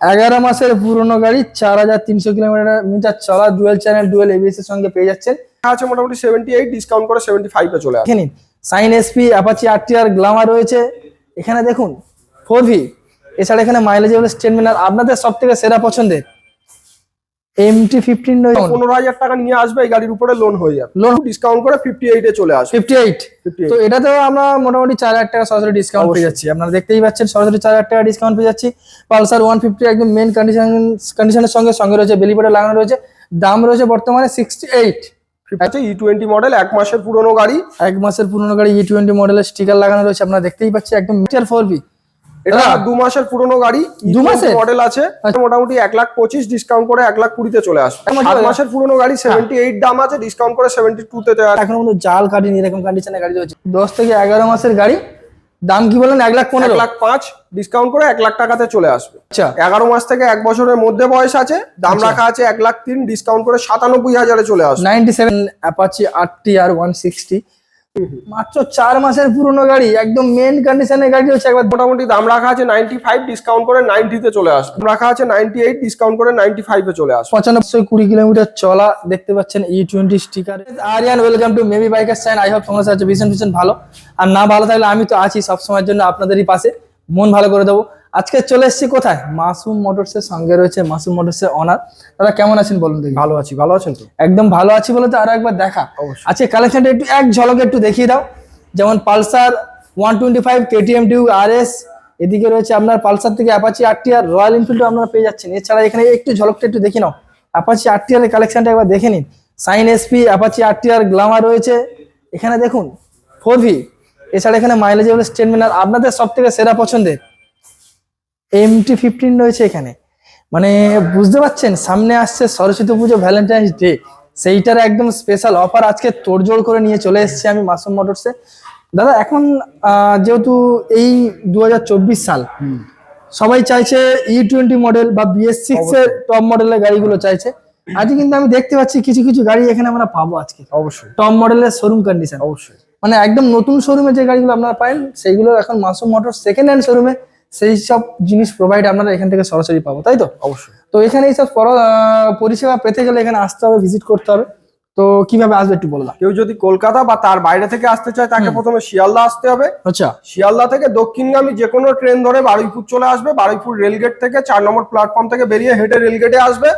এগারো মাসের পুরনো গাড়ি চার হাজার তিনশো কিলোমিটার মিটার চলা ডুয়েল চ্যানেল ডুয়েল এবিএস এর সঙ্গে পেয়ে যাচ্ছেন। আছে মোটামুটি সেভেন্টি এইট ডিসকাউন্ট করে সেভেন্টি ফাইভে চলে আসে Shine SP Apache RTR Glamour রয়েছে। এখানে দেখুন ফোর ভি এছাড়া এখানে মাইলেজেবল স্টেটমেন্ট আর আপনাদের সব থেকে সেরা পছন্দের এমটি ফিফটিন রয়েছে পনেরো হাজার টাকা নিয়ে আসবে এই গাড়ির উপরে লোন হয়ে যাবে। লোন ডিসকাউন্ট করে ফিফটি এইটে চলে আসবে। ফিফটি এইট 58 তো এটাতেও আমরা মোটামুটি চার হাজার টাকা সরাসরি ডিসকাউন্ট পেয়ে যাচ্ছি। আপনারা দেখতেই পাচ্ছেন সরাসরি চার হাজার টাকা ডিসকাউন্ট পেয়ে যাচ্ছি। পালসার ওয়ান ফিফটি একদম মেন কন্ডিশন কন্ডিশনের সঙ্গে সঙ্গে রয়েছে বেলিপটে লাগানো রয়েছে। দাম রয়েছে বর্তমানে সিক্সটি এইট আছে ই টোয়েন্টি মডেল এক মাসের পুরনো গাড়ি। এক মাসের পুরনো গাড়ি ই টোয়েন্টি মডেলের স্টিকার লাগানো রয়েছে আপনারা দেখতেই পাচ্ছেন একদম মিটার ফোর বি এটা দু মাসের পুরনো গাড়ি দু মাসের? মডেল আছে আচ্ছা। মোটামুটি এক লাখ পঁচিশ ডিসকাউন্ট করে এক লাখ কুড়িতে চলে আসবে। সাত মাসের পুরনো গাড়ি সেভেন্টি এইট দাম আছে ডিসকাউন্ট করে সেভেন্টি টু তে। এখনও কিন্তু জাল কাটিনি এরকম কন্ডিশনের গাড়ি রয়েছে। দশ থেকে এগারো মাসের গাড়ি দাম কি বলেন? এক লাখ পনেরো? লাখ পাঁচ ডিসকাউন্ট করে এক লাখ টাকাতে চলে আসবে। আচ্ছা। এগারো মাস থেকে এক বছরের মধ্যে বয়স আছে দাম রাখা আছে এক লাখ তিন ডিসকাউন্ট করে সাতানব্বই হাজারে চলে আসবে। নাইনটি সেভেন অ্যাপাচি আটটি আর ওয়ান সিক্সটি মাত্র চার মাসের পুরনো গাড়ি, একদম মেন কন্ডিশনের গাড়ি হচ্ছে একবার মোটামুটি দাম রাখা আছে নাইনটি ফাইভ ডিসকাউন্ট করে নাইনটিতে চলে দাম রাখা আছে নাইনটি এইট ডিসকাউন্ট করে নাইনটি ফাইভে চলে আসবে। পঁচানব্বই কুড়ি কিলোমিটার চলা দেখতে পাচ্ছেন E twenty sticker Ariyan welcome to maybe biker sign I hope তোমরা সাথে ভীষণ ভীষণ ভালো। আর না ভালো থাকলে আমি তো আছি সবসময়ের জন্য আপনাদেরই পাশে। মন ভালো করে দেবো। আজকে চলে এসেছি কোথায়? মাসুম মোটরসের সঙ্গে রয়েছে মাসুম মোটরসের অনার দাদা কেমন আছেন বলুন দেখি? ভালো আছি ভালো আছেন তো? একদম ভালো আছি বলে তো আরও একবার দেখা। অবশ্যই। আজকে কালেকশনটা একটু এক ঝলকে একটু দেখিয়ে দাও। যেমন Pulsar one twenty five KTM Duke R S এদিকে রয়েছে আপনার পালসার থেকে অ্যাপাচি আরটি আর রয়্যাল এনফিল্ডও আপনারা পেয়ে যাচ্ছেন। এছাড়া এখানে একটু ঝলকটা একটু দেখে নাও। অ্যাপাচি আরটি আর কালেকশনটা একবার দেখে নিন। Shine SP Apache RT R Glamour রয়েছে। এখানে দেখুন ফোর ভি। এছাড়া এখানে মাইলেজেবল স্টেটমেন্ট আর আপনাদের সব থেকে সেরা পছন্দের এমটি ফিফটিন রয়েছে এখানে। মানে বুঝতে পারছেন সামনে আসছে সরস্বতী পুজো ভ্যালেন্টাইন্স ডে সেইটার একদম স্পেশাল অফার আজকে তোড়জোড় করে নিয়ে চলে এসেছি আমি মাসুম মোটরসে দাদা এখন যেহেতু এই দুহাজার চব্বিশ সাল সবাই চাইছে ই টোয়েন্টি মডেল বা বিএস সিক্স এর টপ মডেলের গাড়িগুলো চাইছে। আজকে কিন্তু আমি দেখতে পাচ্ছি কিছু কিছু গাড়ি এখানে আমরা পাবো আজকে। অবশ্যই। টপ মডেলের শোরুম কন্ডিশন অবশ্যই। মানে একদম নতুন শোরুমে যে গাড়িগুলো আপনারা পাবেন সেইগুলো এখন মাসুম মোটর সেকেন্ড হ্যান্ড শোরুমে সেই সব জিনিস প্রোভাইড আপনারা এখান থেকে সরাসরি পাবো তাই তো? অবশ্যই। তো এখানে এইসব পরিষেবা পেতে গেলে এখানে আসতে হবে ভিজিট করতে হবে। তো কীভাবে আসবে একটু বললাম কেউ যদি কলকাতা বা তার বাইরে থেকে আসতে চায় তাকে প্রথমে শিয়ালদা আসতে হবে। আচ্ছা। শিয়ালদা থেকে দক্ষিণগামী যে কোনো ট্রেন ধরে বারুইপুর চলে আসবে। বারুইপুর রেলগেট থেকে চার নম্বর প্ল্যাটফর্ম থেকে বেরিয়ে হেঁটে রেলগেটে আসবে।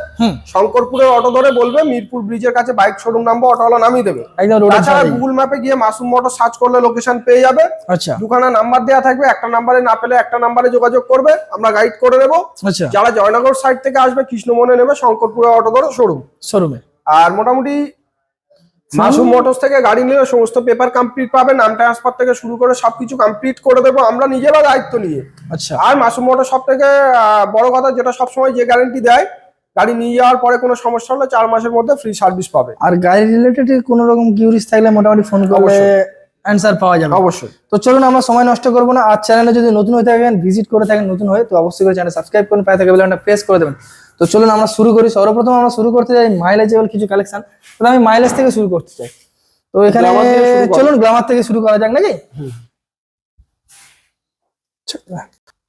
শঙ্করপুরের অটো ধরে বলবে মিরপুর ব্রিজের কাছে বাইক শোরুম নামবো অটোওয়ালা নামিয়ে দেবে। তাছাড়া গুগল ম্যাপে গিয়ে মাসুম মোটর সার্চ করলে লোকেশন পেয়ে যাবে। আচ্ছা। দুখানা নাম্বার দেওয়া থাকবে একটা নাম্বারে না পেলে একটা নাম্বারে যোগাযোগ করবে। আমরা গাইড করে দেবো আচ্ছা। যারা জয়নগর সাইড থেকে আসবে কৃষ্ণমনে নেবে শঙ্করপুরের অটো ধরে শোরুম শোরুমে আর মোটামুটি মাসুম মোটরস থেকে গাড়ি নিলে সমস্ত পেপার কমপ্লিট পাবে নাম ট্রান্সফার থেকে শুরু করে সবকিছু কমপ্লিট করে দেবো আমরা নিজেরা দায়িত্ব নিয়ে। আচ্ছা। আর মাসুম মোটর সব থেকে বড় কথা যেটা সবসময় যে গ্যারান্টি দেয় গাড়ি নিয়ে যাওয়ার পরে কোনো সমস্যা হলে চার মাসের মধ্যে ফ্রি সার্ভিস পাবে। আর গাড়ি রিলেটেড কোনো রকম কিউরিস থাকলে মোটামুটি ফোন করলে অ্যান্সার পাওয়া যাবে। অবশ্যই। তো চলুন আমরা সময় নষ্ট করব না আর চ্যানেলে যদি নতুন হয়ে থাকেন ভিজিট করে থাকেন নতুন হয়ে তো অবশ্যই করে চ্যানেল সাবস্ক্রাইব করুন পায়ে থাকে বেলাটা প্রেস করে দেবেন। তো চলুন আমরা শুরু করি। সর্বপ্রথম আমরা শুরু করতে চাই মাইলেজেবল কিছু কালেকশন তো আমি মাইলেজ থেকে শুরু করতে চাই। তো এখানে। চলুন গ্লামার থেকে শুরু করা যাক নাকি?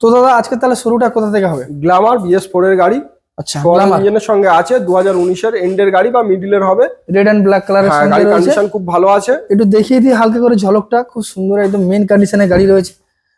তো দাদা আজকে তাহলে শুরুটা কোথা থেকে হবে? গ্লামার বিএস ফোর এর গাড়ি। আচ্ছা ইঞ্জিনের সঙ্গে আছে দু হাজার উনিশের এন্ডের গাড়ি বা মিডিলের হবে। রেড অ্যান্ড ব্ল্যাক সঙ্গে কন্ডিশন খুব ভালো আছে। একটু দেখিয়ে দিই হালকা করে ঝলকটা। খুব সুন্দর একদম মেন কন্ডিশনে গাড়ি রয়েছে।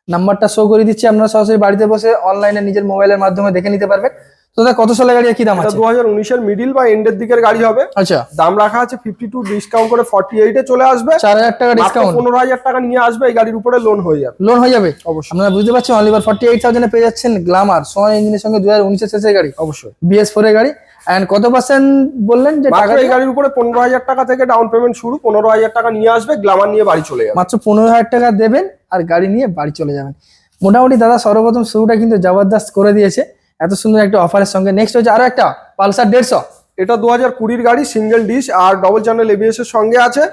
নাম্বারটা শো করে দিচ্ছি। আপনারা সরাসরি বাড়িতে বসে অনলাইনে নিজের মোবাইলের মাধ্যমে দেখে নিতে পারবেন। তো দাদা কত সালে গাড়ি কি দাম আছে? দু হাজার উনিশের মিডিল বা এন্ডের দিকের গাড়ি হবে। আচ্ছা। দাম রাখা আছে ফিফটি টু ডিসকাউন্ট করে ফর্টি এইটে চলে আসবে। চার হাজার টাকা ডিসকাউন্ট পনেরো হাজার টাকা নিয়ে আসবে এই গাড়ির উপরে লোন হয়ে যাবে। লোন হয়ে যাবে? অবশ্যই। আপনারা বুঝতে পারছেন ফর্টি এইট থাউজেন্ডে পেয়ে যাচ্ছেন গ্লামার সোনার ইঞ্জিনের সঙ্গে দু হাজার উনিশের শেষের গাড়ি। অবশ্যই। বিএস ফোর এর গাড়ি। এন্ড কত পার্সেন্ট বললেন যে টাকা এই গাড়ির উপরে পনেরো হাজার টাকা থেকে ডাউন পেমেন্ট শুরু পনেরো হাজার টাকা নিয়ে আসবে গ্লামার নিয়ে বাড়ি চলে যাবে। মাত্র পনেরো হাজার টাকা দেবেন আর গাড়ি নিয়ে বাড়ি চলে যাবেন। মোটামুটি দাদা সর্বপ্রথম শুরুটা কিন্তু জবরদস্ত করে দিয়েছে। এত সুন্দর একটা অফারের সঙ্গে। নেক্সট হচ্ছে আরও একটা পালসার দেড়শো। এটা দু হাজার কুড়ির গাড়ি সিঙ্গেল ডিশ আর ডবল চ্যানেল এবিএস এর সঙ্গে আছে।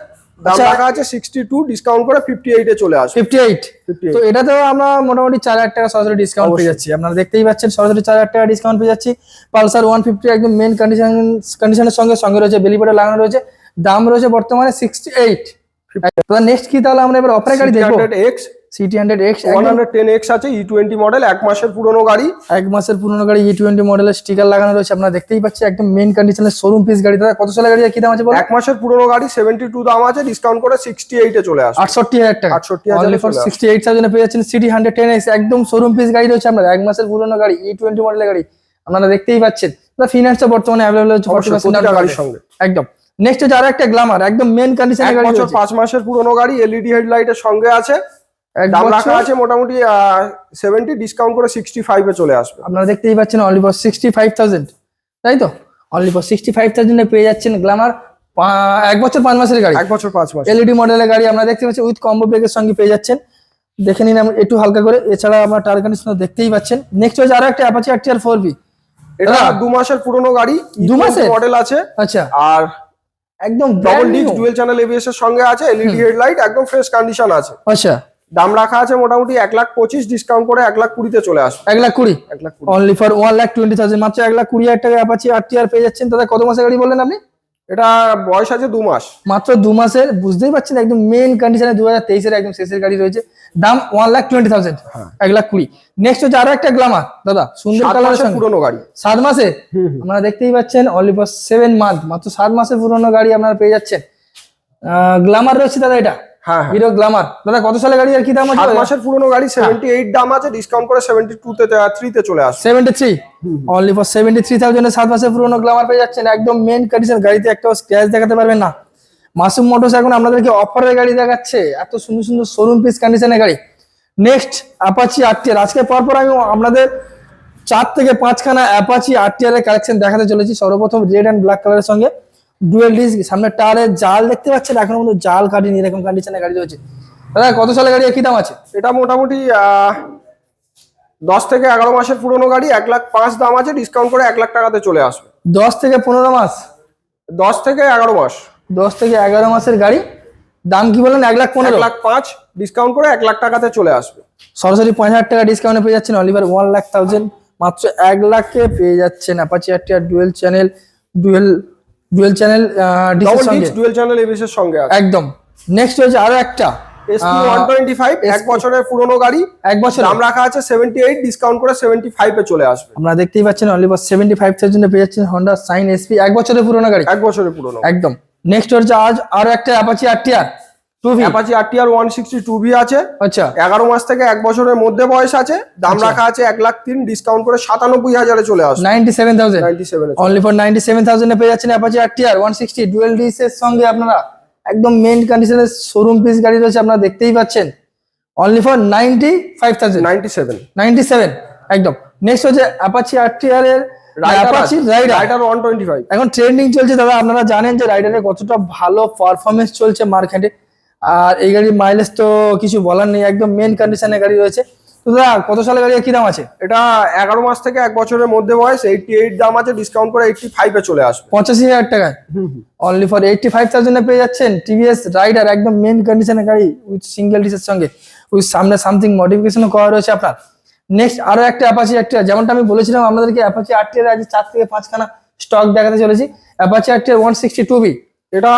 দাম আচ্ছা। রাখা আছে সিক্সটি টু ডিসকাউন্ট করে ফিফটি এইটে চলে আসবে। ফিফটি এইট 58 তো এটাতেও আমরা মোটামুটি চার হাজার টাকা সরাসরি ডিসকাউন্ট পেয়ে যাচ্ছি। আপনারা দেখতেই পাচ্ছেন সরাসরি চার হাজার টাকা ডিসকাউন্ট পেয়ে যাচ্ছি। পালসার ওয়ান ফিফটি একদম মেন কন্ডিশন কন্ডিশনের সঙ্গে সঙ্গে রয়েছে বেলিপটে লাগানো রয়েছে। দাম রয়েছে বর্তমানে সিক্সটি এইট নেক্সট কি তাহলে আমরা এবার অফারের গাড়ি দেখব? X CT hundred X one hundred ten X আছে ই টোয়েন্টি মডেল এক মাসের পুরনো গাড়ি। এক মাসের পুরনো গাড়ি ই টোয়েন্টি মডেলের স্টিকার লাগানো রয়েছে আপনারা দেখতেই পাচ্ছেন একদম মেন কন্ডিশনের শোরুম পিস গাড়ি দাদা কত সালের গাড়ি আর কি দাম আছে বলো এক মাসের পুরনো গাড়ি সেভেন্টি টু দাম আছে ডিসকাউন্ট করে সিক্সটি এইটে চলে আসবে। আটষট্টি হাজার টাকা। 68,000 অনলি ফর চলে আসবে। সিক্সটি এইট থাউজেন্ডে পেয়ে যাচ্ছেন সিটি হান্ড্রেড টেন এক্স একদম শোরুম পিস গাড়ি রয়েছে আপনার এক মাসের পুরনো গাড়ি ই টোয়েন্টি মডেলের গাড়ি। আপনারা দেখতেই পাচ্ছেন। ফিনান্সটা বর্তমানে অ্যাভেলেবল হচ্ছে ফর্টি অবশ্যই, প্রতিটা গাড়ির সঙ্গে। একদম। নেক্সট হচ্ছে আরও একটা গ্লামার একদম মেন কন্ডিশনের গাড়ি বছর পাঁচ মাসের পুরনো গাড়ি এলইডি হেডলাইটের সঙ্গে আছে। দাম রাখা আছে মোটামুটি সেভেন্টি ডিসকাউন্ট করে সিক্সটি ফাইভে চলে আসবে। আপনারা দেখতেই পাচ্ছেন only for sixty five thousand তাই তো? অনলি ফর সিক্সটি ফাইভ থাউজেন্ডে পেয়ে যাচ্ছেন গ্লামার এক বছর পাঁচ মাসের গাড়ি। এক বছর পাঁচ মাস। এলইডি মডেলের গাড়ি আমরা দেখতে পাচ্ছি উইথ কম্বো ব্রেকের সঙ্গে পেয়ে যাচ্ছেন। দেখে নিন একটু হালকা করে এছাড়া আমরা টায়ার কন্ডিশনার দেখতেই পাচ্ছেন। নেক্সট হচ্ছে আরও একটা অ্যাপাচি আর ফোর বি এটা দু মাসের পুরনো গাড়ি দু মাসের? মডেল আছে। আচ্ছা। আর একদম double disc dual channel ABS এর সঙ্গে আছে এলইডি হেডলাইট একদম ফ্রেশ কন্ডিশন আছে। আচ্ছা। দাম রাখা আছে মোটামুটি এক লাখ পঁচিশ ডিসকাউন্ট করে এক লাখ কুড়িতে চলে আসবে। এক লাখ কুড়ি? এক lakh only for one lakh twenty thousand মাত্র এক লাখ কুড়ি হাজার টাকা অ্যাপাচি আর টিআর পেয়ে যাচ্ছেন। দাদা কত মাসের গাড়ি বললেন আপনি? এটা বয়স আছে দু মাস। মাত্র দু মাসের। বুঝতেই পারছেন একদম মেন কন্ডিশনে দু হাজার তেইশের একদম শেষের গাড়ি রয়েছে। দাম ওয়ান লাখ টোয়েন্টি থাউজেন্ড এক লাখ কুড়ি। নেক্সট হচ্ছে আরও একটা গ্লামার দাদা সুন্দর সঙ্গে পুরনো গাড়ি। সাত মাসে? আপনারা দেখতেই পাচ্ছেন অনলি ফর সেভেন মান্থ মাত্র সাত মাসের পুরনো গাড়ি আপনারা পেয়ে যাচ্ছেন। গ্লামার রয়েছে দাদা এটা। হ্যাঁ হ্যাঁ। হিরো গ্লামার দাদা কত সালে গাড়ি আর কি দাম সাত আছে মাসের পুরনো গাড়ি সেভেন্টি এইট দাম আছে ডিসকাউন্ট করে সেভেন্টি টু তে থ্রিতে চলে আসবে। Seventy three only for seventy three থাউজেন্ডের সাত মাসের পুরনো গ্লামার পেয়ে যাচ্ছেন। একদম মেন কন্ডিশন গাড়িতে একটা স্ক্র্যাচ দেখাতে পারবেন না। মাসুম মোটরস এখন আপনাদেরকে অফারের গাড়ি দেখাচ্ছে। এত সুন্দর সুন্দর শোরুম পিস কন্ডিশনের গাড়ি। নেক্সট অ্যাপাচি আরটিআর আজকে পরপর আমি আপনাদের চার থেকে পাঁচখানা অ্যাপাচি আরটিআর এর কালেকশন দেখাতে চলেছি। সর্বপ্রথম রেড অ্যান্ড ব্ল্যাক কালারের সঙ্গে। ডুয়েল ডিস্ক সামনে টায়ারের জাল দেখতে পাচ্ছেন এখনও কিন্তু জাল কাটিনি এরকম কন্ডিশনের গাড়ি রয়েছে। দাদা কত সালে গাড়ি কি দাম আছে? এটা মোটামুটি দশ থেকে এগারো মাসের পুরনো গাড়ি এক লাখ পাঁচ দাম আছে ডিসকাউন্ট করে এক লাখ টাকাতে চলে আসবে। দশ থেকে পনেরো মাস? দশ থেকে এগারো মাস। দশ থেকে এগারো মাসের গাড়ি? দাম কি বলেন এক লাখ পনেরো? লাখ পাঁচ ডিসকাউন্ট করে এক লাখ টাকাতে চলে আসবে। সরাসরি পাঁচ হাজার টাকা ডিসকাউন্টে পেয়ে যাচ্ছেন অলিভার ওয়ান লাখ থাউজেন্ড মাত্র এক লাখে পেয়ে যাচ্ছেন অ্যাপাচি আর dual channel dual dual channel ডিসের সঙ্গে। ডুয়েল চ্যানেল এবিএসের সঙ্গে আছে। একদম। নেক্সট হয়েছে আরও একটা SP uh, one twenty five এক বছরের পুরনো গাড়ি। এক বছর দাম রাখা আছে সেভেন্টি এইট ডিসকাউন্ট করে সেভেন্টি এ চলে আসবে। আপনারা দেখতেই পাচ্ছেন সেভেন্টি ফাইভ থাউজেন্ডে পেয়ে যাচ্ছেন হন্ডা সাইন এসপি এক বছরের পুরনো গাড়ি। এক বছরের পুরনো। একদম। নেক্সট হচ্ছে আজ আরও একটা Apache R TR two V Apache RTR one sixty two V আছে। আচ্ছা। এগারো মাস থেকে এক বছরের মধ্যে বয়স আছে। দাম রাখা আছে লাখ ডিসকাউন্ট করে চলে আসবে। অনলি ফর পেয়ে যাচ্ছেন অ্যাপাচি ডুয়েল ডিস এর সঙ্গে আপনারা একদম মেন কন্ডিশনের শোরুম পিস গাড়ি রয়েছে আপনারা দেখতেই পাচ্ছেন। Only for ninety five thousand ninety seven ninety seven একদম। নেক্সট হচ্ছে অ্যাপাচি এর Apache Raider Raider one twenty five এখন ট্রেন্ডিং চলছে দাদা আপনারা জানেন যে রাইডারের কতটা ভালো পারফরমেন্স চলছে মার্কেটে আর এই গাড়ির মাইলেজ তো কিছু বলার নেই একদম মেন কন্ডিশনের গাড়ি রয়েছে। তো দাদা কত সালের গাড়ি কি দাম আছে? এটা এগারো মাস থেকে এক বছরের মধ্যে বয়স এইটটি এইট দাম আছে ডিসকাউন্ট করে এইটটি ফাইভে চলে আসবে। পঁচাশি হাজার টাকায়? অনলি ফর এইটটি ফাইভ থাউজেন্ডে পেয়ে যাচ্ছেন টিভিএস রাইডার একদম মেন কন্ডিশনের গাড়ি উইথ সিঙ্গেল ডিসের সঙ্গে। উইথ সামনে সামথিং মডিফিকেশনও করা রয়েছে আপনার। নেক্সট আরও একটা অ্যাপাচি আরটিআর যেমনটা আমি বলেছিলাম আপনাদেরকে অ্যাপাচি আরটিআর আজ চার থেকে পাঁচখানা স্টক দেখাতে চলেছি। Apache RTR one sixty two B এটা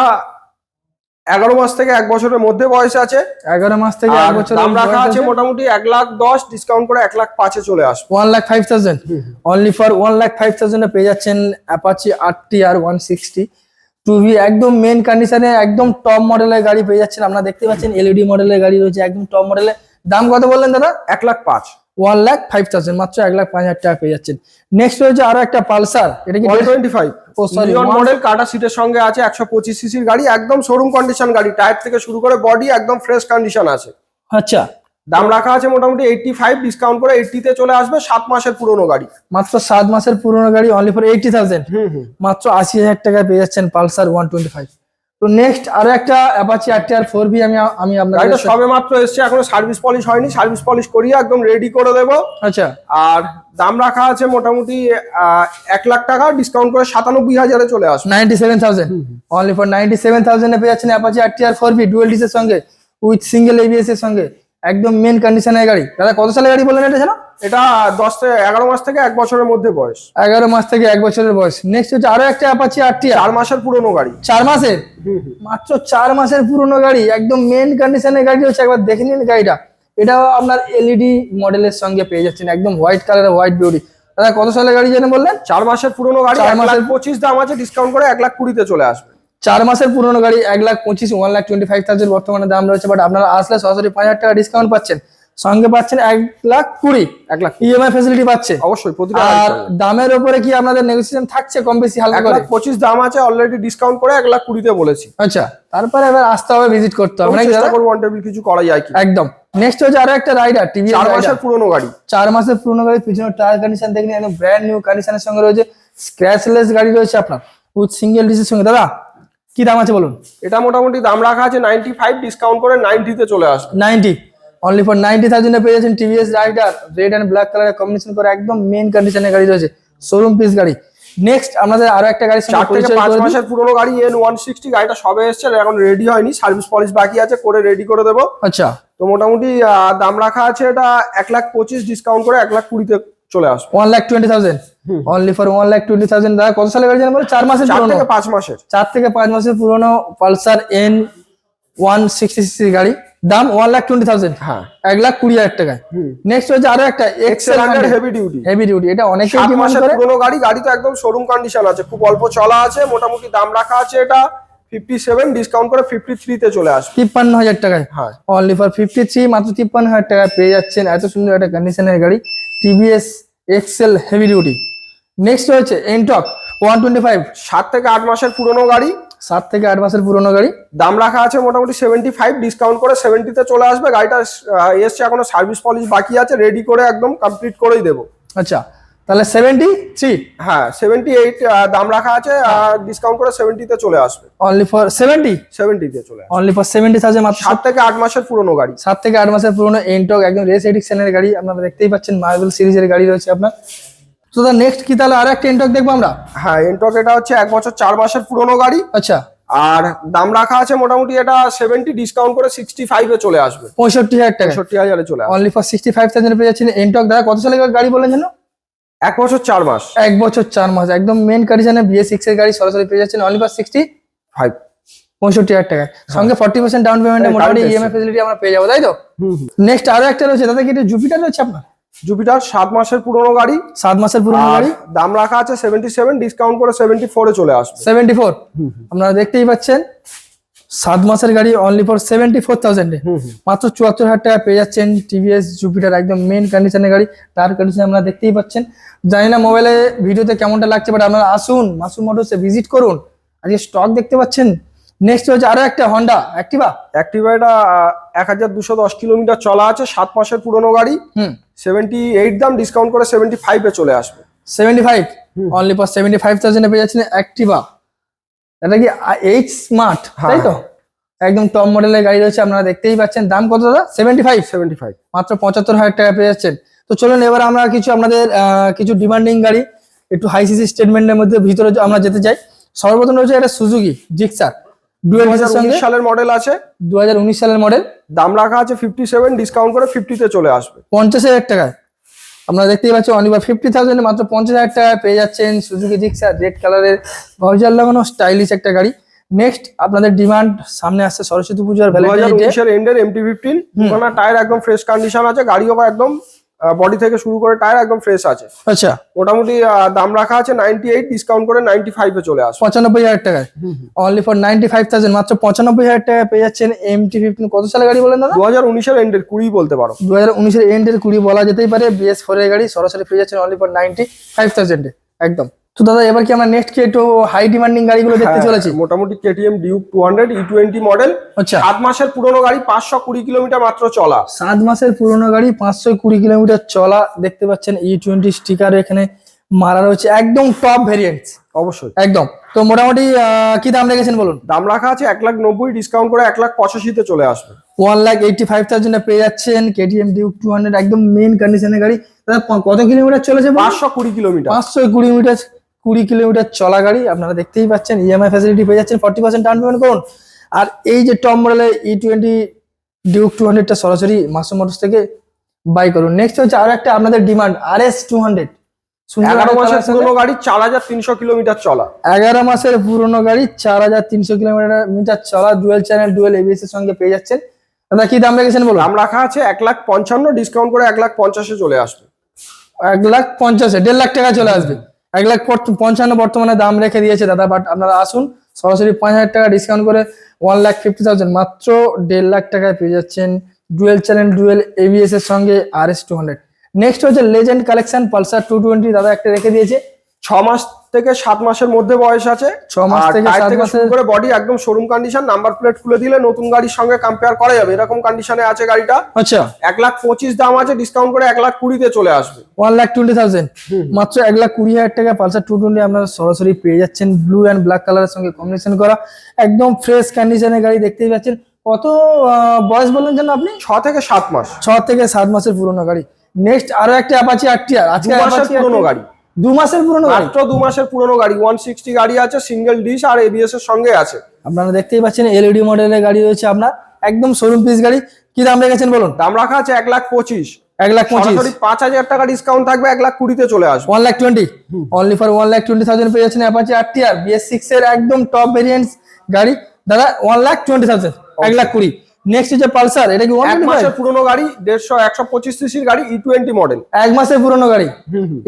এগারো মাস থেকে এক বছরের মধ্যে বয়স আছে। এগারো মাস থেকে এক বছর দাম রাখা আছে মোটামুটি এক লাখ দশ ডিসকাউন্ট করে এক লাখ পাঁচে চলে আসবে। One lakh five thousand only for one lakh five থাউজেন্ডে পেয়ে যাচ্ছেন অ্যাপাচি আটটি R one sixty two V একদম মেন কন্ডিশনে একদম টপ মডেলের গাড়ি পেয়ে যাচ্ছেন। আপনারা দেখতে পাচ্ছেন এলইডি মডেলের গাড়ি রয়েছে একদম টপ মডেলের দাম কত বললেন দাদা? এক লাখ পাঁচ। ওয়ান লাখ ফাইভ থাউজেন্ড মাত্র এক লাখ পাঁচ হাজার টাকা পেয়ে যাচ্ছেন। নেক্সট রয়েছে আরও একটা পালসার এটা কি টোয়েন্টি ফাইভ মডেল কাটা সিটের সঙ্গে আছে একশো পঁচিশ সিসির গাড়ি একদম শোরুম কন্ডিশন গাড়ি টায়ার থেকে শুরু করে বডি একদম ফ্রেশ কন্ডিশন আছে। আচ্ছা। দাম রাখা আছে মোটামুটি এইটটি ফাইভ ডিসকাউন্ট করে এইটটিতে চলে আসবে সাত মাসের পুরনো গাড়ি। মাত্র সাত মাসের পুরোনো গাড়ি অনলি ফর এইটি থাউজেন্ড মাত্র আশি হাজার টাকায় পেয়ে যাচ্ছেন পালসার ওয়ান টোয়েন্টি ফাইভ তো নেক্সট আরও একটা অ্যাপাচি আরটিআর ফোর বি আমি আমি আপনাদের এটা সবে মাত্র এসেছে এখনও সার্ভিস পলিশ হয়নি। সার্ভিস পলিশ করিয়ে একদম রেডি করে দেবো। আচ্ছা। আর দাম রাখা আছে মোটামুটি আহ, এক লাখ টাকা ডিসকাউন্ট করে সাতানব্বই হাজারে চলে আসবে। Ninety seven thousand only for ninety seven থাউজেন্ডে পেয়ে যাচ্ছেন Apache RTR T R four B dual ডিসের সঙ্গে উইথ সিঙ্গেল এবিএস এর সঙ্গে। একদম মেন কন্ডিশনের গাড়ি। দাদা কত সালের গাড়ি বললেন এটা ছিল এটা দশ থেকে এগারো মাস থেকে এক বছরের মধ্যে বয়স। এগারো মাস থেকে এক বছরের বয়স। নেক্সট হচ্ছে আরও একটা অ্যাপাচি আর টি আর চার মাসের পুরনো গাড়ি। চার মাসের? মাত্র চার মাসের পুরনো গাড়ি। একদম মেন কন্ডিশনের গাড়ি হচ্ছে একবার দেখে নিন গাড়িটা। এটাও আপনার এলইডি মডেলের সঙ্গে পেয়ে যাচ্ছেন। একদম হোয়াইট কালারের হোয়াইট বিউটি দাদা কত সালের গাড়ি জেনে বললেন? চার মাসের পুরনো গাড়ি চার মাসের- পঁচিশ দাম আছে ডিসকাউন্ট করে এক লাখ কুড়িতে চলে আসবে। চার মাসের পুরনো গাড়ি এক লাখ পঁচিশ one lakh twenty five thousand বর্তমানে দাম রয়েছে বাট আপনারা আসলে সরাসরি পাঁচ হাজার টাকা ডিসকাউন্ট পাচ্ছেন। সঙ্গে পাচ্ছেন এক লাখ কুড়ি। এক লাখ ইএমআই ফেসিলিটি পাচ্ছে। অবশ্যই আর দামের উপরে কি আপনাদের নেগোসিয়েশন থাকছে কম বেশি হালকা করে? পঁচিশ দাম আছে অলরেডি ডিসকাউন্ট করে এক লাখ কুড়িতে বলেছি। আচ্ছা তারপরে এবার আসতে হবে ভিজিট করতে হবে। নাকি দাদা? করব কিছু করা যায় কি একদম। নেক্সট হচ্ছে আরও একটা রাইডার টিভি চার মাসের পুরনো গাড়ি। চার মাসের পুরনো গাড়ি পিছনে টায়ার কন্ডিশন দেখেন একদম ব্র্যান্ড নিউ কন্ডিশনের সঙ্গে রয়েছে। স্ক্র্যাচলেস গাড়ি রয়েছে আপনার উইথ সিঙ্গেল ডিসের সঙ্গে। দাদা কি দাম আছে বলুন? এটা মোটামুটি দাম রাখা আছে নাইনটি ফাইভ ডিসকাউন্ট করে নাইনটিতে চলে আসবে। নাইনটি অনলি ফর নাইনটি থাউজেন্ডে পেয়ে যাচ্ছেন TVS Raider red and black কালারের কম্বিনেশন করে একদম মেন কন্ডিশনের গাড়ি রয়েছে শোরুম পিস গাড়ি। নেক্সট আমাদের আরও একটা গাড়ি চার থেকে পাঁচ মাসের পুরনো গাড়ি এন ওয়ান সিক্সটি গাড়িটা সবে এসছে এখন রেডি হয়নি সার্ভিস পলিশ বাকি আছে করে রেডি করে দেবো। আচ্ছা। তো মোটামুটি আহ, দাম রাখা আছে এটা এক লাখ পঁচিশ ডিসকাউন্ট করে এক লাখ কুড়িতে চলে আসবে। One lakh twenty thousand only for one lakh twenty thousand দাদা কত সালে গাড়ি বলে চার মাসের পুরনো। পাঁচ মাসের। চার থেকে পাঁচ মাসের পুরনো Pulsar N one sixty sixty গাড়ি। দাম ওয়ান লাখ টোয়েন্টি থাউজেন্ড হ্যাঁ। এক লাখ কুড়ি হাজার টাকায়। নেক্সট হচ্ছে আরও একটা XL hundred heavy duty heavy duty এটা মাসের করে। গাড়ি গাড়ি। তো একদম শোরুম কন্ডিশন আছে। খুব অল্প চলা আছে। মোটামুটি দাম রাখা আছে এটা। ফিফটি সেভেন ডিসকাউন্ট করে ফিফটি থ্রিতে চলে আসবে। তিপ্পান্ন হাজার টাকায়। হ্যাঁ। অনলি ফর ফিফটি থ্রি মাত্র তিপ্পান্ন হাজার টাকা পেয়ে যাচ্ছেন। এত সুন্দর একটা কন্ডিশনের গাড়ি। TVS XL heavy duty next রয়েছে এনটক ওয়ান টোয়েন্টি ফাইভ সাত থেকে আট মাসের পুরনো গাড়ি। সাত থেকে আট মাসের পুরনো গাড়ি। দাম রাখা আছে মোটামুটি সেভেন্টি ফাইভ ডিসকাউন্ট করে সেভেন্টিতে চলে আসবে। গাড়িটা এসছে এখনও সার্ভিস পলিশ বাকি আছে রেডি করে একদম কমপ্লিট করেই দেবো। আচ্ছা তাহলে সেভেন্টি থ্রি হ্যাঁ সেভেন্টি এইট দাম রাখা আছে আর ডিসকাউন্ট করে সেভেন্টিতে চলে আসবে। অনলি ফর সেভেন্টি সেভেন্টিতে চলে আসবে। অনলি ফর সেভেন্টি থাউজেন্ড মাত্র। সাত থেকে আট মাসের পুরনো গাড়ি। সাত থেকে আট মাসের পুরনো এনটক একদম রেস এডিকশনের গাড়ি আপনারা দেখতেই পাচ্ছেন মার্বেল সিরিজের গাড়ি রয়েছে আপনার। তো তার নেক্সট কি তাহলে আর একটা এনটক দেখব আমরা? হ্যাঁ এনটক এটা হচ্ছে এক বছর চার মাসের পুরনো গাড়ি। আচ্ছা। আর দাম রাখা আছে মোটামুটি এটা সেভেন্টি ডিসকাউন্ট করে সিক্সটি ফাইভে চলে আসবে। পঁয়ষট্টি হাজার টাকা। পঁয়ষট্টি হাজারে চলে আসবে। Only for sixty five thousand পেয়ে যাচ্ছেন এনটক দাদা কত সালে গাড়ি বলেন যেন? এক বছর চার মাস। এক বছর চার মাস। একদম মেন কন্ডিশনে বিএস সিক্স এর গাড়ি সরাসরি পেয়ে যাচ্ছেন অনলি ফর সিক্সটি ফাইভ পঁয়ষট্টি হাজার টাকা সঙ্গে ফর্টি পার্সেন্ট ডাউন পেমেন্টে হ্যাঁ, মোটামুটি ইএমআই ফেসিলিটি আমরা পেয়ে যাব তাই তো? নেক্সট আরও একটা রয়েছে দাদা কি জুপিটার রয়েছে আপনার? জুপিটার সাত মাসের পুরনো গাড়ি। সাত মাসের পুরনো গাড়ি। দাম রাখা আছে সেভেন্টি সেভেন ডিসকাউন্ট করে সেভেন্টি ফোরে চলে আসবে। সেভেন্টি ফোর আপনারা দেখতেই পাচ্ছেন সাত মাসের গাড়ি অনলি ফর সেভেন্টি ফোর থাউজেন্ডে মাত্র চুয়াত্তর হাজার টাকা পেয়ে যাচ্ছেন টিভিএস জুপিটার একদম মেন কন্ডিশনের গাড়ি। তার কন্ডিশন আপনারা দেখতেই পাচ্ছেন। জানি না মোবাইলে ভিডিওতে কেমনটা লাগছে বাট আপনারা আসুন মাসুম মোটরসে ভিজিট করুন। আজকে স্টক দেখতে পাচ্ছেন। নেক্সট হচ্ছে আরও একটা হন্ডা অ্যাক্টিভা অ্যাক্টিভা এটা এক হাজার দুশো দশ কিলোমিটার চলা আছে সাত মাসের পুরনো গাড়ি। হুম। সেভেন্টি এইট দাম ডিসকাউন্ট করে সেভেন্টি ফাইভে চলে আসবে। Seventy five only for seventy five থাউজেন্ডে পেয়ে যাচ্ছেন অ্যাক্টিভা এটা কি এইচ স্মার্ট তাই তো? একদম টপ মডেলের গাড়ি রয়েছে আপনারা দেখতেই পাচ্ছেন। দাম কত দাদা? সেভেন্টি ফাইভ সেভেন্টি ফাইভ মাত্র পঁচাত্তর হাজার টাকা পেয়ে যাচ্ছেন। তো চলুন এবার আমরা কিছু আপনাদের কিছু ডিমান্ডিং গাড়ি একটু হাই সিসি স্টেটমেন্টের মধ্যে ভিতরে আমরা যেতে চাই। সর্বপ্রথম রয়েছে এটা সুজুকি জিক্সার সালের মডেল আছে। দু হাজার উনিশ সালের মডেল দাম রাখা আছে ফিফটি সেভেন ডিসকাউন্ট করে ফিফটিতে চলে আসবে। পঞ্চাশ হাজার টাকায়। আপনারা দেখতেই পাচ্ছেন অনিবার ফিফটি থাউজেন্ডে মাত্র পঞ্চাশ হাজার টাকায় পেয়ে যাচ্ছেন সুজুকি রিক্সা রেড কালারের ভাউচার লাগানো স্টাইলিশ একটা গাড়ি। নেক্সট আপনাদের ডিমান্ড সামনে আসছে সরস্বতী পুজোর ভ্যালেন্টাইন ডে এন্ডের এমটি ফিফটিন টায়ার একদম ফ্রেশ কন্ডিশন আছে গাড়িও একদম বডি থেকে শুরু করে টায়ার একদম ফ্রেশ আছে। আচ্ছা। মোটামুটি দাম রাখা আছে নাইনটি এইট ডিসকাউন্ট করে 95 এ চলে আসবে। পঁচানব্বই হাজার টাকায়? Only for ninety five thousand মাত্র পঁচানব্বই হাজার টাকায় পেয়ে যাচ্ছেন এমটি ফিফটিন কত সালের গাড়ি বলেন দাদা? দু হাজার উনিশের এন্ডের কুড়ি বলতে পারো। দু হাজার উনিশের এন্ডের কুড়ি বলা যেতেই পারে বিএস ফোর এর গাড়ি সরাসরি পেয়ে যাচ্ছেন অনলি ফর নাইনটি ফাইভ থাউজেন্ডে একদম। তো দাদা এবার কি আমরা নেক্সট কি একটু হাই ডিমান্ডিং গাড়িগুলো দেখতে হ্যাঁ, চলেছি? মোটামুটি KTM Duke two hundred E twenty model আচ্ছা। সাত মাসের পুরনো গাড়ি পাঁচশো কুড়ি কিলোমিটার মাত্র চলা। সাত মাসের পুরনো গাড়ি পাঁচশো কুড়ি কিলোমিটার চলা। দেখতে পাচ্ছেন ই টোয়েন্টি স্টিকার এখানে মারা রয়েছে। একদম টপ ভেরিয়েন্ট অবশ্যই। একদম। তো মোটামুটি কি দাম রেখেছেন বলুন? দাম রাখা আছে এক লাখ নব্বই ডিসকাউন্ট করে এক লাখ পঁচাশিতে চলে আসবে। ওয়ান লাখ এইটটি ফাইভ থাউজেন্ডে পেয়ে যাচ্ছেন কেটিএম ডিউক টু হান্ড্রেড একদম মেন কন্ডিশনের গাড়ি। দাদা কত কিলোমিটার চলেছে? পাঁচশো কুড়ি কিলোমিটার। পাঁচশো কুড়ি মিটার কুড়ি কিলোমিটার চলা গাড়ি আপনারা দেখতেই পাচ্ছেন ইএমআই ফ্যাসিলিটি পেয়ে যাচ্ছেন ফর্টি পার্সেন্ট ডাউন পেমেন্ট করুন। আর এই যে টপ মডেলের ই টোয়েন্টি ডিউক টু হান্ড্রেডটা সরাসরি মাসুম মোটরস থেকে বাই করুন। নেক্সট হচ্ছে আরও একটা আপনাদের demand R S two hundred এগারো মাসের পুরনো গাড়ি চার হাজার তিনশো কিলোমিটার চলা। এগারো মাসের পুরনো গাড়ি চার হাজার তিনশো কিলোমিটার মিটার চলা ডুয়েল চ্যানেল ডুয়েল এবিএস এর সঙ্গে পেয়ে যাচ্ছেন। দাদা কি দাম রেখেছেন বলুন? দাম রাখা আছে এক লাখ পঞ্চান্ন ডিসকাউন্ট করে এক লাখ পঞ্চাশে চলে আসবে। এক লাখ পঞ্চাশে দেড় লাখ টাকা চলে আসবে। এক লাখ পঞ্চান্ন বর্তমানে দাম রেখে দিয়েছে দাদা বাট আপনারা আসুন, সরাসরি পাঁচ হাজার টাকা ডিসকাউন্ট করে ওয়ান লাখ ফিফটি থাউজেন্ড মাত্র দেড় লাখ টাকায় পেয়ে যাচ্ছেন ডুয়েল চ্যানেল ডুয়েল এবিএস এর সঙ্গে R S two hundred next হচ্ছে legend collection Pulsar two twenty দাদা একটা রেখে দিয়েছে, ছ মাস থেকে সাত মাসের মধ্যে বয়স আছে। ছ মাস থেকে সাত শুরু মাসের- করে বডি একদম শোরুম কন্ডিশন নাম্বার প্লেট খুলে দিলে নতুন গাড়ির সঙ্গে কম্পেয়ার করা যাবে। এরকম কন্ডিশনে আছে গাড়িটা। আচ্ছা। এক লাখ পঁচিশ দাম আছে ডিসকাউন্ট করে এক লাখ কুড়িতে চলে আসবে। ওয়ান লাখ টোয়েন্টি থাউজেন্ড মাত্র এক লাখ কুড়ি হাজার টাকা পালসার টু টোয়েন্টি আপনারা সরাসরি পেয়ে যাচ্ছেন। ব্লু অ্যান্ড ব্ল্যাক কালারের সঙ্গে কম্বিনেশন করা। একদম ফ্রেশ কন্ডিশনের গাড়ি দেখতেই পাচ্ছেন। কত বয়স বললেন যেন আপনি? ছ থেকে সাত মাস। ছ থেকে সাত মাসের পুরোনো গাড়ি। নেক্সট আরও একটা অ্যাপাচি আরটিআর আজকে Apache গাড়ি। দু মাসের পুরনো মাত্র দু মাসের পুরনো গাড়ি ওয়ান সিক্সটি গাড়ি আছে সিঙ্গেল ডিশ আর এবিএস এর সঙ্গে আছে। আপনারা দেখতেই পাচ্ছেন এলইডি মডেলের গাড়ি রয়েছে আপনার একদম শোরুম পিস গাড়ি। কি দাম রেখেছেন বলুন? দাম রাখা আছে এক লাখ পঁচিশ। এক লাখ পঁচিশ। পাঁচ হাজার টাকা ডিসকাউন্ট থাকবে এক লাখ কুড়িতে চলে আসবে। One lakh twenty only for one lakh twenty thousand পেয়ে যাচ্ছেন অ্যাপাচি আরটিআর বিএস সিক্স এর একদম টপ ভেরিয়েন্টস গাড়ি। দাদা ওয়ান লাখ টোয়েন্টি থাউজেন্ড এক লাখ কুড়ি। নেক্সট হচ্ছে পালসার এটা কি ওয়ান এক মাসের পুরনো গাড়ি দেড়শো একশো পঁচিশ সিসির গাড়ি ই টোয়েন্টি মডেল এক মাসের পুরনো গাড়ি?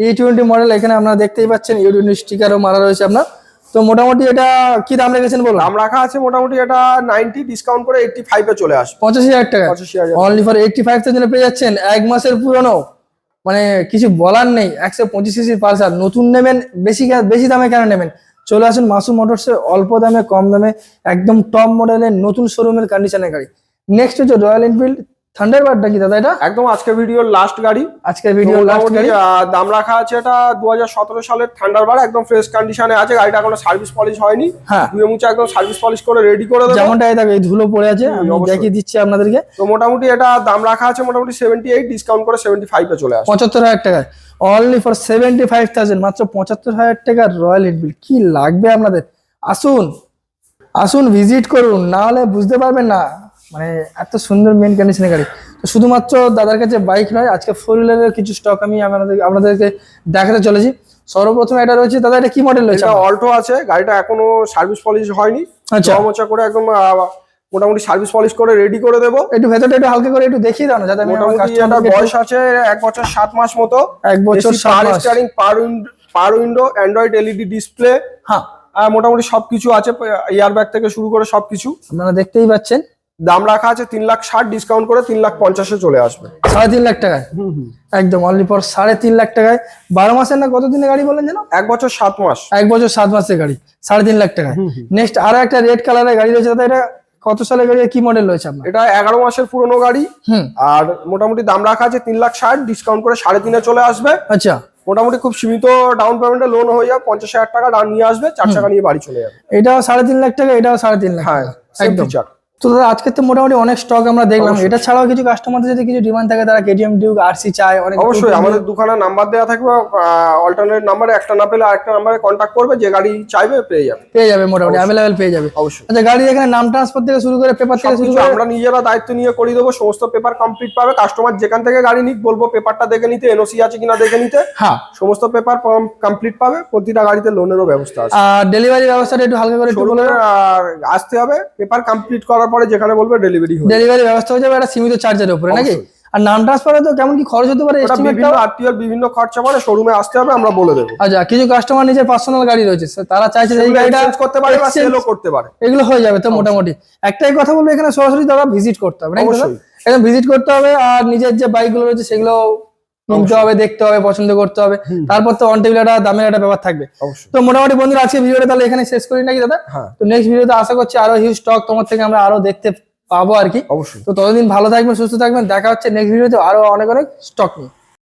ই টোয়েন্টি মডেল এখানে আপনারা দেখতেই পাচ্ছেন ইউ টোয়েন্টি স্টিকারও মারা রয়েছে আপনার। তো মোটামুটি এটা কি দাম রেখেছেন বলুন? দাম রাখা আছে মোটামুটি এটা নাইনটি ডিসকাউন্ট করে এইটটি ফাইভে চলে আসবে। পঁচাশি হাজার টাকা। পঁচাশি হাজার। Only for eighty five thousand পেয়ে যাচ্ছেন এক মাসের পুরনো। মানে কিছু বলার নেই একশো পঁচিশ সিসি পালসার নতুন নেবেন বেশি বেশি দামে কেন নেবেন? চলে আসুন মাসুম মোটরসে অল্প দামে কম দামে একদম টপ মডেলের নতুন শোরুমের কন্ডিশনের গাড়ি। নেক্সট হচ্ছে রয়্যাল এনফিল্ড থান্ডারবার্ড নাকি দাদা এটা? একদম আজকে ভিডিওর লাস্ট গাড়ি। আজকের ভিডিও লাস্ট গাড়ি। দাম রাখা আছে এটা দু হাজার সতেরো সালের থান্ডারবার একদম ফ্রেশ কন্ডিশনে আছে। গাড়িটা কোনো সার্ভিস পলিশ হয়নি। হ্যাঁ। ধুয়ে মুছে একদম সার্ভিস পলিশ করে রেডি করে দেবো। যেমনটা এই দেখো এই ধুলো পড়ে আছে আমি দেখিয়ে দিচ্ছি আপনাদেরকে। তো মোটামুটি এটা দাম রাখা আছে মোটামুটি সেভেন্টি এইট ডিসকাউন্ট করে সেভেন্টি ফাইভে চলে পঁচাত্তর হাজার টাকায় only for seventy five thousand মাত্র পঁচাত্তর হাজার টাকার রয়্যাল এনফিল্ড কি লাগবে আপনাদের? আসুন আসুন ভিজিট করুন। না হলে বুঝতে পারবেন না। মানে এত সুন্দর মেন কন্ডিশনের গাড়ি। তো শুধুমাত্র দাদার কাছে বাইক নয় আজকে ফোর হুইলারের কিছু স্টক আমি আপনাদের আপনাদেরকে দেখাতে চলেছি। সর্বপ্রথম এটা রয়েছে দাদা এটা কি মডেল রয়েছে অল্টো আছে গাড়িটা এখনও সার্ভিস পলিশ হয়নি। আচ্ছা। মোচা করে একদম মোটামুটি সার্ভিস পলিশ করে রেডি করে দেবো। একটু ভেতরটা একটু হালকা করে একটু দেখিয়ে দাও না যাতে মোটামুটি কাস্টমারকে বয়স আছে এক বছর সাত মাস মতো। এক বছর সাত steering power window power window Android LED display হ্যাঁ। মোটামুটি সবকিছু আছে ইয়ার ব্যাগ থেকে শুরু করে সবকিছু। আপনারা দেখতেই পাচ্ছেন দাম রাখা আছে তিন লাখ ষাট ডিসকাউন্ট করে তিন লাখ পঞ্চাশে চলে আসবে। সাড়ে তিন লাখ টাকায়? একদম অনলি ফর সাড়ে তিন লাখ টাকায়। বারো মাসের না কত দিনের গাড়ি বলেন যেন? এক বছর সাত মাস। এক বছর সাত মাসের গাড়ি সাড়ে তিন লাখ টাকায়। নেক্সট আরও একটা রেড কালারের গাড়ি রয়েছে এটা কত সালের গাড়ি কি মডেল রয়েছে আপনার? এটা এগারো মাসের পুরনো গাড়ি। আর মোটামুটি দাম রাখা আছে তিন লাখ ষাট ডিসকাউন্ট করে সাড়ে তিনে চলে আসবে। আচ্ছা। মোটামুটি খুব সীমিত ডাউন পেমেন্টে লোন হয়ে যাবে পঞ্চাশ হাজার টাকা ডাউন নিয়ে আসবে চার টাকা নিয়ে বাড়ি চলে যাবে। এটাও সাড়ে তিন লাখ টাকা এটাও সাড়ে তিন লাখ হ্যাঁ। একদম। তো দাদা আজকে তো মোটামুটি অনেক স্টক আমরা দেখলাম। এটা ছাড়াও কিছু কাস্টমারদের যদি কিছু ডিমান্ড থাকে তারা কেটিএম ডিউক আরসি চায় অনেক অবশ্যই আমাদের দোকানে নাম্বার দেওয়া থাকবে অল্টারনেট নাম্বারে একটা না পেলে আরেকটা নাম্বারে কন্ট্যাক্ট করবে যে গাড়ি চাইবে পেয়ে যাবে। পেয়ে যাবে মোটামুটি অ্যাভেলেবেল পেয়ে যাবে। অবশ্যই। আচ্ছা গাড়ি এখানে নাম ট্রান্সফার থেকে শুরু করে পেপার থেকে শুরু করে আমরা নিজেরা দায়িত্ব নিয়ে করে দেবো সমস্ত পেপার কমপ্লিট পাবে কাস্টমার যেখান থেকে গাড়ি নিক বলব পেপারটা দেখে নিতে এনওসি আছে কিনা দেখে নিতে হ্যাঁ। সমস্ত পেপার কমপ্লিট পাবে প্রতিটা গাড়িতে লোনেরও ব্যবস্থা আছে। আর ডেলিভারি ব্যবস্থাটা একটু হালকা করে একটু বলে আসতে হবে পেপার কমপ্লিট করার পরে যেখানে বলবে ডেলিভারি হবে ডেলিভারি ব্যবস্থা হয়ে যাবে একটা সীমিত চার্জের উপরে নাকি? আর নাম ট্রান্সফারে তো কেমন কি খরচ হতে পারে বিভিন্ন? আত্মীয়র বিভিন্ন খরচা পড়ে শোরুমে আসতে হবে আমরা বলে দেবো। আচ্ছা কিছু কাস্টমার নিজের পার্সোনাল গাড়ি রয়েছে তারা চাইছে যে এই গাড়িটা করতে পারে বা সেলও করতে পারে। এগুলো হয়ে যাবে তো মোটামুটি। একটাই কথা বলব এখানে সরাসরি দাদা ভিজিট করতে হবে? অবশ্যই। এখানে ভিজিট করতে হবে আর নিজের যে বাইকগুলো রয়েছে সেগুলো কিনতে হবে দেখতে হবে পছন্দ করতে হবে। তারপর তো অন টেবিল একটা দামের একটা ব্যাপার থাকবে। তো মোটামুটি বন্ধুরা আজকে ভিডিওটা তাহলে এখানে শেষ করি নাকি দাদা? হ্যাঁ। তো নেক্সট ভিডিওতে আশা করছি আরও হিউজ স্টক তোমার থেকে আমরা আরও দেখতে পাবো আর কি। অবশ্যই। তো ততদিন ভালো থাকবেন সুস্থ থাকবেন। দেখা হচ্ছে নেক্সট ভিডিওতে আরও অনেক অনেক স্টক নিয়ে।